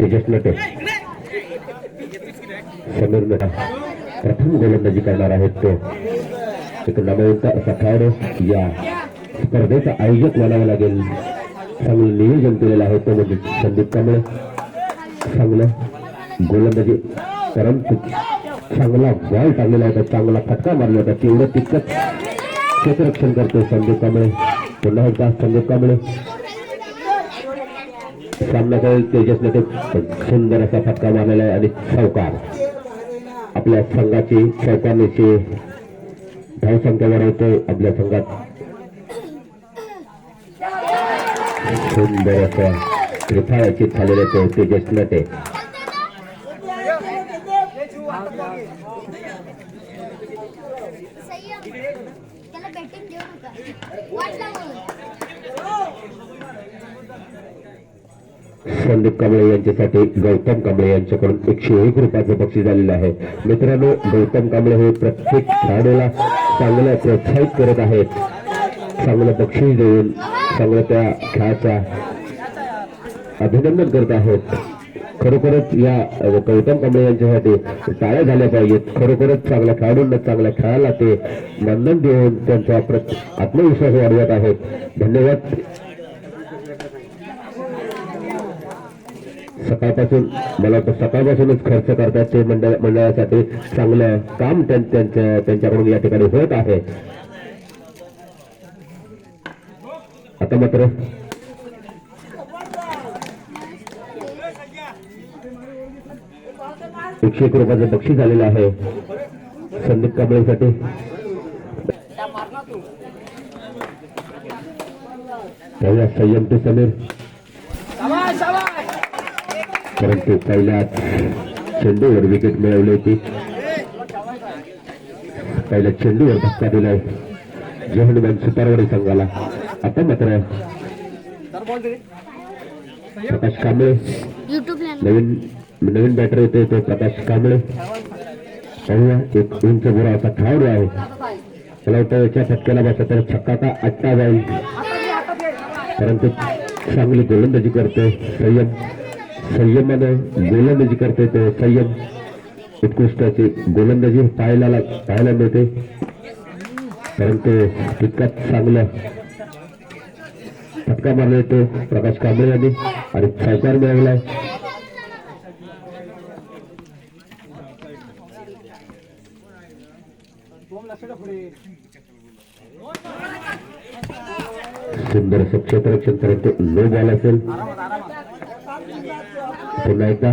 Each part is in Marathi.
तेजस नटे समीर नटा प्रथम गोलंदाजी करणार आहेत तो. एक नामवंत असा खेळाडू या स्पर्धेचा आयोजक म्हणावं लागेल. चांगलं नियोजन केलेलं आहे तो म्हणजे संदीप कांबळे. चांगलं गोलंदाजी परंतु चांगला बॉल टाकलेला होता चांगला फटका मारला होता. तेवढं तितकंच क्षेत्ररक्षण करतो संदीप कांबळे. पुन्हा एकदा संदीप कांबळे. सामना करेल तेजसने ते सुंदर असा फटका मारलेला आहे आणि चौकार आपल्या संघाची चौकारण्याची धावसंख्या वाढवतो आपल्या संघात. सुंदर असा त्रिफाळाची झालेले तो तेजस नटे. त्याला बॅटिंग देऊ नका. संदीप कांबळे यांच्यासाठी गौतम कांबळे यांच्याकडून एकशे एक रुपयाचं बक्षीस झालेलं आहे. मित्रांनो गौतम कांबळे हे प्रत्येक खेळाडूला चांगलं प्रोत्साहित करत आहेत. चांगलं बक्षीस देऊन चांगलं त्या खेळाचा अभिनंदन करत आहेत. खरोखरच या गौतम कांबळे यांच्यासाठी टाळ्या झाल्या पाहिजेत. खरोखरच चांगल्या खेळाडूंना चांगल्या खेळाला ते मानधन देऊन त्यांचा आत्मविश्वास वाढवत आहेत. धन्यवाद. सकाळपासून मला तर सकाळपासूनच खर्च करतात ते मंडळ मंडळासाठी चांगलं काम त्यांच्या त्यांच्याकडून या ठिकाणी होत आहे. आता मात्र एकशे एक रुपयाचं बक्षीस झालेलं आहे. संदीप कांबळेसाठी. संयम ते समीर. परंतु पहिल्या चेंडूवर विकेट मिळवली होती. पहिल्या चेंडूवर धक्का दिलाय जहनुमान सुतारवाडी संघाला. आता मात्र प्रकाश कांबळे नवीन नवीन बॅटर येते तो प्रकाश कांबळे. पाहूया एक उंच बुरा असा खेळाडू आहे. मला वाटतं याच्या फटक्याला बसला तर छक्का का आटता जाईल. परंतु चांगली गोलंदाजी करते संयम. संयमानं गोलंदाजी करते येते संयम. उत्कृष्टाची गोलंदाजी पाहायला पाहायला मिळते. परंतु तितकाच चांगलं फटका मारला येतो प्रकाश कांबळे यांनी आणि चौकार मिळवला सुंदर असं क्षेत्ररक्षण परंतु नो बॉल असेल. पुन्हा एकदा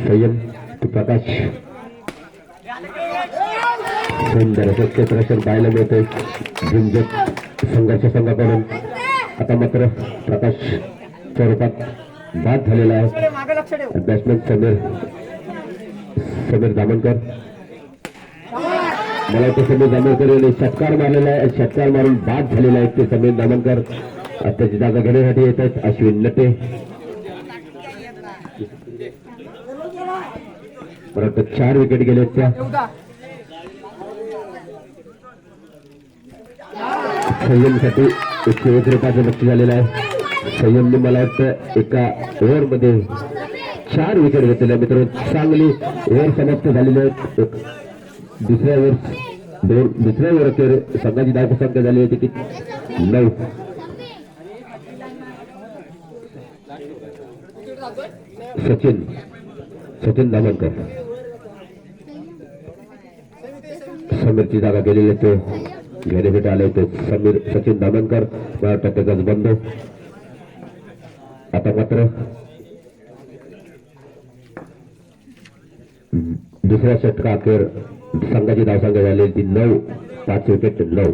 संयम प्रकाश सुंदर असं क्षेत्ररक्षण पाहायला मिळतंय झुंजत संघर्ष संघाकडून आता मात्र प्रकाश स्वरूपात बाद झालेला आहे बॅट्समॅन समीर समीर दामनकर मला वाटतं समीर दामनकर यांनी षटकार मारलेला आहे आणि षटकार मारून बाद झालेला आहे ते समीर दामनकर त्याची जागा घेण्यासाठी येत आहेत अश्विन नटे परंतु चार विकेट गेले आहेत त्या संयमसाठी एकशे एक रुपयाचं बक्षीस झालेलं आहे. संयमने मला वाटतं एका ओव्हरमध्ये चार विकेट घेतलेल्या मित्रांनो. चांगली ओव्हर समाप्त झालेली आहे एक दुसऱ्या ओव्हर दोन दुसऱ्या ओव्हर संघाची धाव संख्या झाली होती ती नऊ. सचिन सचिन दामनकर समीरची जागा गेलेली आहे तो घेणे भेट आले होते. समीर सचिन दामनकर मला वाटतं बंद. आता मात्र दुसऱ्या षटका अखेर संघाची धावसंख्या झालेली ती नऊ पाच विकेट नऊ.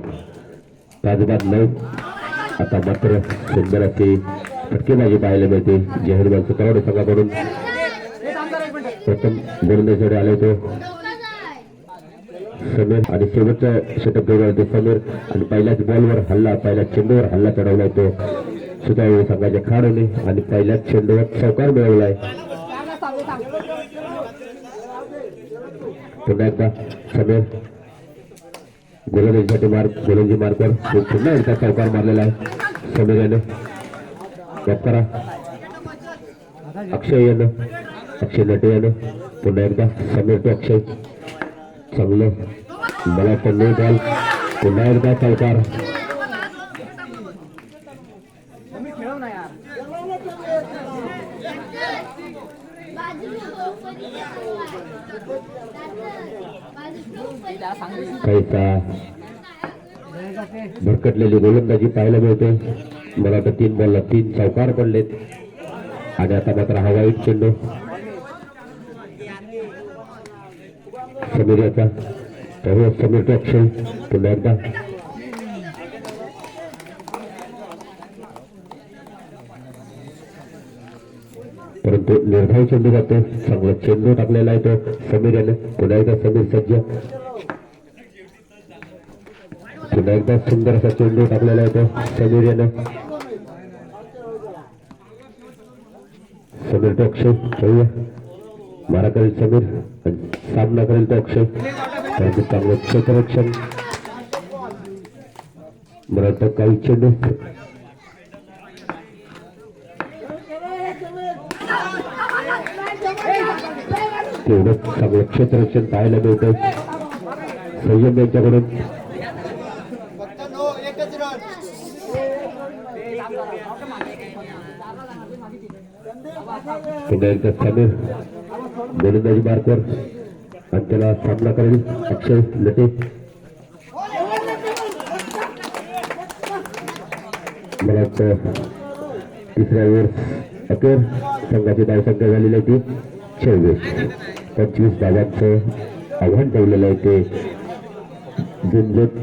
पाच बाद नऊ. आता मात्र सुंदर अशी फटकेबाजी पाहायला मिळते. जहरबान सुतावडे संघाकडून. प्रथम गोलंदाजीकडे आले तो समीर आणि शेवटचा षटक घेऊन आला समीर. आणि पहिल्याच बॉलवर हल्ला पहिल्या चेंडूवर हल्ला चढवलाय तो वेळी संघाच्या खेळाडूने आणि पहिल्याच चेंडूवर चौकार मिळवलाय पुन्हा एकदा समीर गोलंदाजीसाठी मार्ग गोलंदाजी मार्कवर पुन्हा एकदा चौकार मारलेला आहे. समीर याने. करा. अक्षय यानं. अक्षय नटे यानं. पुन्हा एकदा समीर तो अक्षय. चांगलं. मला वाटतं नो बॉल पुन्हा एकदा भरकटलेली गोलंदाजी पाहायला मिळते. मला तर तीन बॉलला तीन चौकार पडलेत. आणि आता मात्र हा वाईट चेंडू. समीर याचा. तो अक्षय पुन्हा एकदा परंतु निर्धाव चेंडू जातो चांगला चेंडू टाकलेला आहे तो समीर समीर सज्ज पुन्हा एकदा सुंदर असा चेंडू टाकलेला तो समीर यानं समीर तो अक्षय मारा करेल समीर सामना करेल तो अक्षय त्याचं चांगलं क्षेत्ररक्षण मला तर काही चेंडू तेवढंच चांगलं क्षेत्ररक्षण पाहायला मिळतं संयम यांच्याकडून. पुन्हा एकदा समीर गोलंदाजी मार्कवर. आणि त्याला सामना करेल अक्षय लटे. मला तिसऱ्या वेळ अखेर संघाची धावसंख्या झालेली आहे ती चोवीस पंचवीस धावांचं आव्हान ठेवलेलं आहे ते झुंजत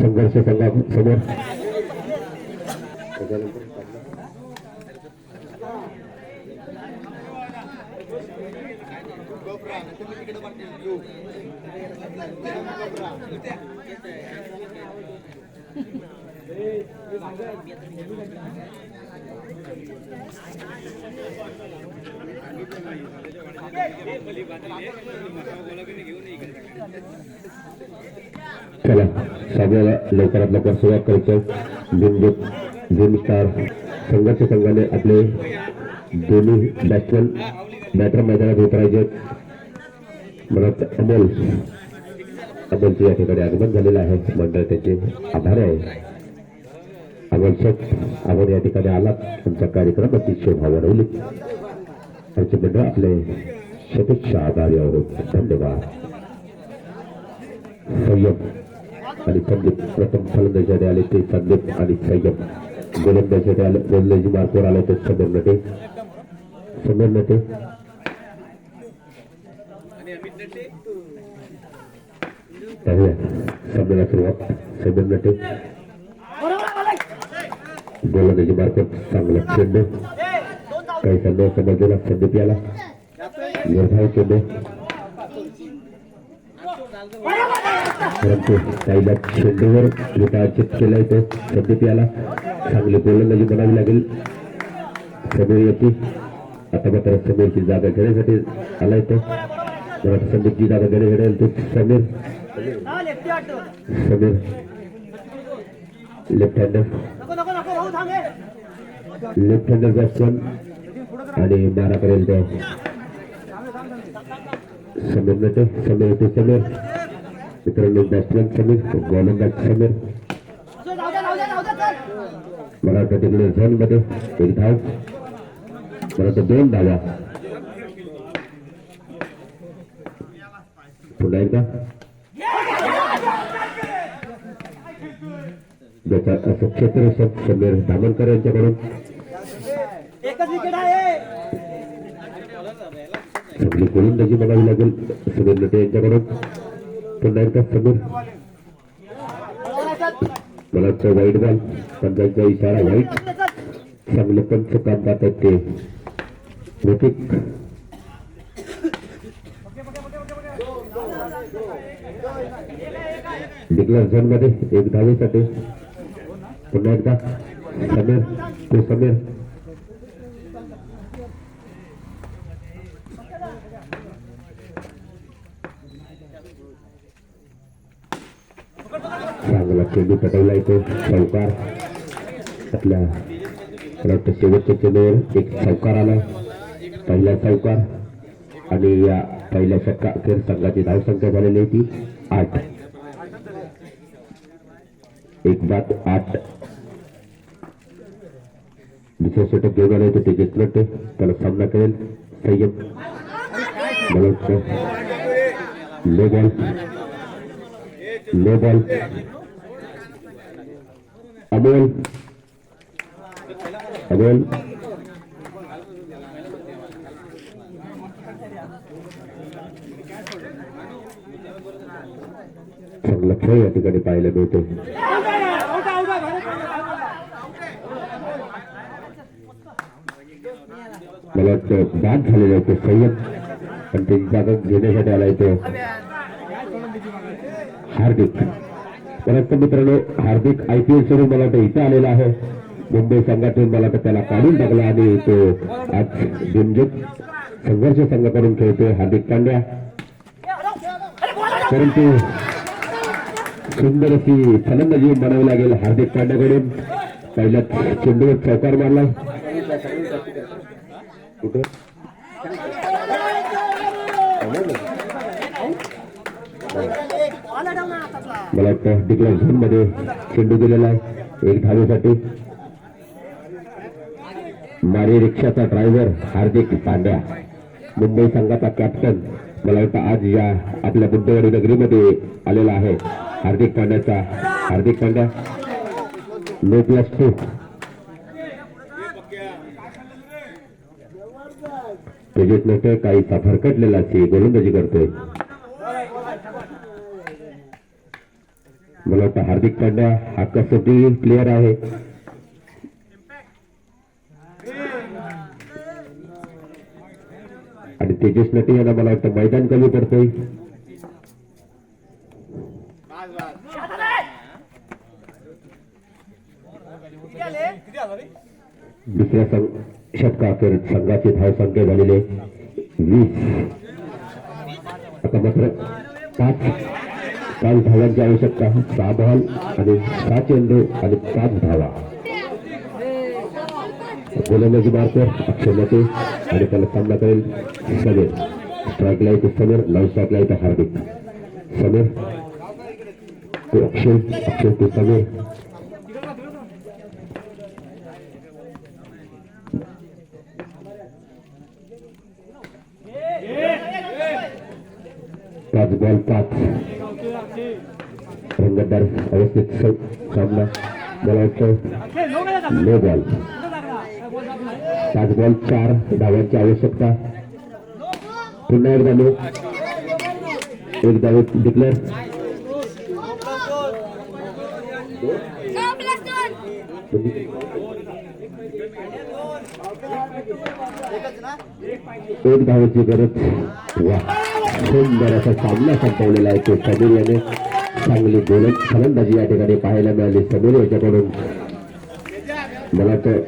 संघर्ष संघासमोर. चला सामन्याला लवकरात लवकर सुरुवात करायचं बिंदूत दोन स्टार. संघर्ष संघाने आपले दोन्ही बॅट्समॅन बॅटर मैदानात उतरायचे. म्हणत अमोल अमोलचे या ठिकाणी आगमन झालेलं आहे. मंडळ त्याचे आभार आहे. अमोल आपण या ठिकाणी आलात. तुमचा कार्यक्रम अतिशय शोभा वाढवली आमचे मंडळ आपले शुभेच्छा आभारी आहोत. धन्यवाद. संयम आणि संदीप प्रथम फलंदाजाने आले ते संदीप आणि संयम. गोलंदाजाने आले गोलंदाजी मार्कवर आले ते समीर नटे. समीर नटे. पाहूया सुरुवात. समीर नटे. गोलंदाजी मार्फत चांगला चेंडू काही संघ समजलेला संदीप याला निर्धाव चेंडू परंतु काहीला चेंडूवर विटाचित केलाय तो संदीप याला चांगली गोलंदाजी बनावी लागेल समीर येते आता मात्र समीरची जागा घेण्यासाठी आलाय तो मला वाटतं संदीपची जागा घेण्यासाठी तो Sameer Sameer left hander left hander batsman आणि मारा करेल तो समीर नटे समीर येते समीर. मित्रांनो बॅट्समॅन समीर. गोलंदाज समीर. मला वाटतं तिकडे झोनमध्ये एक धाव मला वाटतं दोन धावा. पुन्हा एकदा. ज्याचा असं क्षेत्र समीर धामणकर यांच्याकडून चांगली गोलंदाजी बनावी लागेल समीर नटे यांच्याकडून पुन्हा एकदा समीर? मला वाटतं वाईट बॉल पंचांचा इशारा वाईट. चांगले पंच काम करतात ते. ऋतिक. डिक्लेअर झोनमध्ये एक धावेसाठी. पुन्हा एकदा. समीर तो समीर. चांगला चेंडू पटवला तो चौकार आपल्या मला वाटतं शेवटच्या चेंडूवर एक चौकार आला पहिला चौकार आणि या पहिल्या षटका अखेर संघाची धावसंख्या झालेली आहे ती आठ. एक बाद आठ. दुसरं षटक घेऊन आले होते तेजस नटे त्याला सामना करेल. संयम मला वाटतं low ball low ball Amol. Amol. चांगला खेळ या ठिकाणी पाहायला मिळतो मला बाद झालेला आहे तो संयम पण त्याची जागा घेण्यासाठी आलाय तो हार्दिक. मला मित्रांनो हार्दिक आय पी एल सोडून मला वाटतं इथं आलेला आहे. मुंबई संघातून मला वाटतं त्याला काढून टाकला आणि तो आज बिनजूक संघर्ष संघाकडून खेळतोय हार्दिक पांड्या. परंतु सुंदर अशी फलंदाजी म्हणावी लागेल हार्दिक पांड्याकडून. पहिल्यात चेंडूवर चौकार मारला. कुठे? मला वाटतं डिक्लेअर झोनमध्ये चेंडू दिलेला आहे. एक धावेसाठी. मारी रिक्षाचा ड्रायव्हर हार्दिक पांड्या. मुंबई संघाचा कॅप्टन मला वाटतं आज या आपल्या बुद्धवाडी नगरीमध्ये आलेला आहे. हार्दिक पांड्याचा Hardik Pandya. No plus two Tejas नव्हतं काहीसा फरकटलेला असे गोलंदाजी करतोय. मला वाटतं हार्दिक पांड्या हा कसोटी प्लेअर आहे? आणि तेजस नटे यांना मला वाटतं मैदान कमी करतोय. दुसऱ्या संघ षटकाखेर संघाची धावसंख्या झालेले वीस. आता मात्र पाच पाच धावांची आवश्यकता. सहा बॉल आणि सहा चेंडू आणि पाच धावा. गोलंदाजी मारतो अक्षय मते आणि त्याला सामना करेल समीर. स्ट्राईकला येते समीर लाईन स्ट्राईकला येते हार्दिक. समीर तो अक्षय अक्षय तो समीर. आज बॉल पाच रंगतदार अवस्थेत सामना मला वाटतं नो बॉल पाच बॉल चार धावांची आवश्यकता पुन्हा एकदा नो एक धावे डिक्लेअर एक धावाची गरज वा सुंदर असा सामना संपवलेला आहे तो समीर याने. चांगली गोलंद फलंदाजी या ठिकाणी पाहायला मिळाली. समीर याच्याकडून मला तर